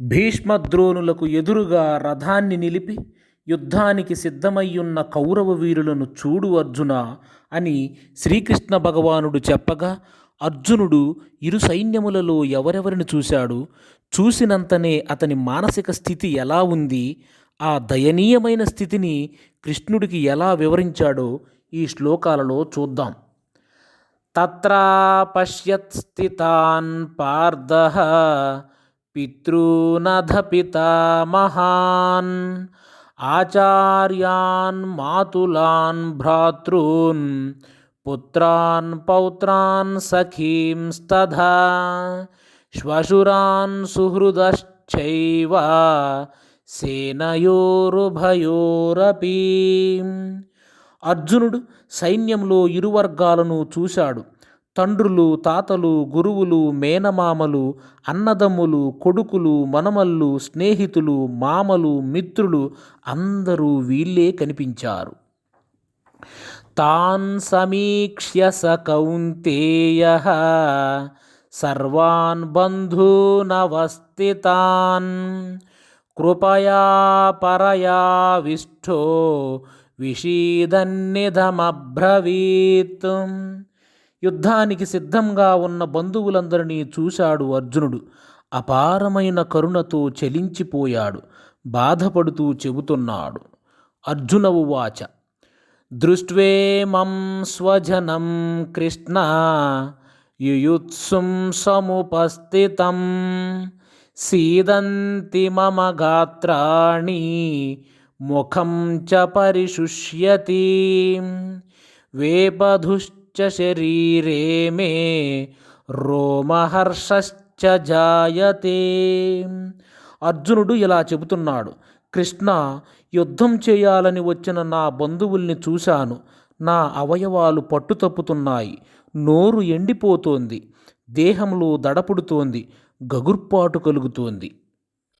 భీష్మద్రోణులకు ఎదురుగా రథాన్ని నిలిపి యుద్ధానికి సిద్ధమయ్యున్న కౌరవ వీరులను చూడు అర్జున అని శ్రీకృష్ణ భగవానుడు చెప్పగా అర్జునుడు ఇరు సైన్యములలో ఎవరెవరిని చూశాడు? చూసినంతనే అతని మానసిక స్థితి ఎలా ఉంది? ఆ దయనీయమైన స్థితిని కృష్ణుడికి ఎలా వివరించాడో ఈ శ్లోకాలలో చూద్దాం. తత్రా పశ్యత్ స్థితాన్ పార్థ పితॄనధ పితామహాన్ ఆచార్యాన్ మాతులాన్ భ్రాతృన్ పుత్రాన్ పౌత్రాన్ సఖీంస్తథా శ్వశురాన్ సుహృదశ్చైవ సేనయోరుభయోరపి అర్జునుడు సైన్యంలో ఇరు వర్గాలను చూశాడు. తండ్రులు తాతలు గురువులు మేనమామలు అన్నదమ్ములు కొడుకులు మనమళ్ళు స్నేహితులు మామలు మిత్రులు అందరూ వీళ్ళే కనిపించారు. తాన్ సమీక్ష్య స కౌంతేయ సర్వాన్ బంధూనవస్థితాన్ కృపయా పరయావిష్టో విషీదన్నిధమబ్రవీత్ యుద్ధానికి సిద్ధంగా ఉన్న బంధువులందరినీ చూశాడు అర్జునుడు. అపారమైన కరుణతో చలించిపోయాడు. బాధపడుతూ చెబుతున్నాడు. అర్జున ఉవాచ దృష్ట్వేమం స్వజనం కృష్ణ. యుయుత్సుం సముపస్థితం. సీదంతి మమ గాత్రాణి. ముఖం చ పరిశుష్యతి. వేపధుశ్చ शरीरे मे రోమహర్షశ్చ జాయతే. అర్జునుడు ఇలా చెబుతున్నాడు కృష్ణ యుద్ధం చేయాలని వచ్చిన నా బంధువుల్ని చూశాను. నా అవయవాలు పట్టుతప్పుతున్నాయి. నోరు ఎండిపోతోంది. దేహంలో దడపుడుతోంది. గగుర్పాటు కలుగుతోంది.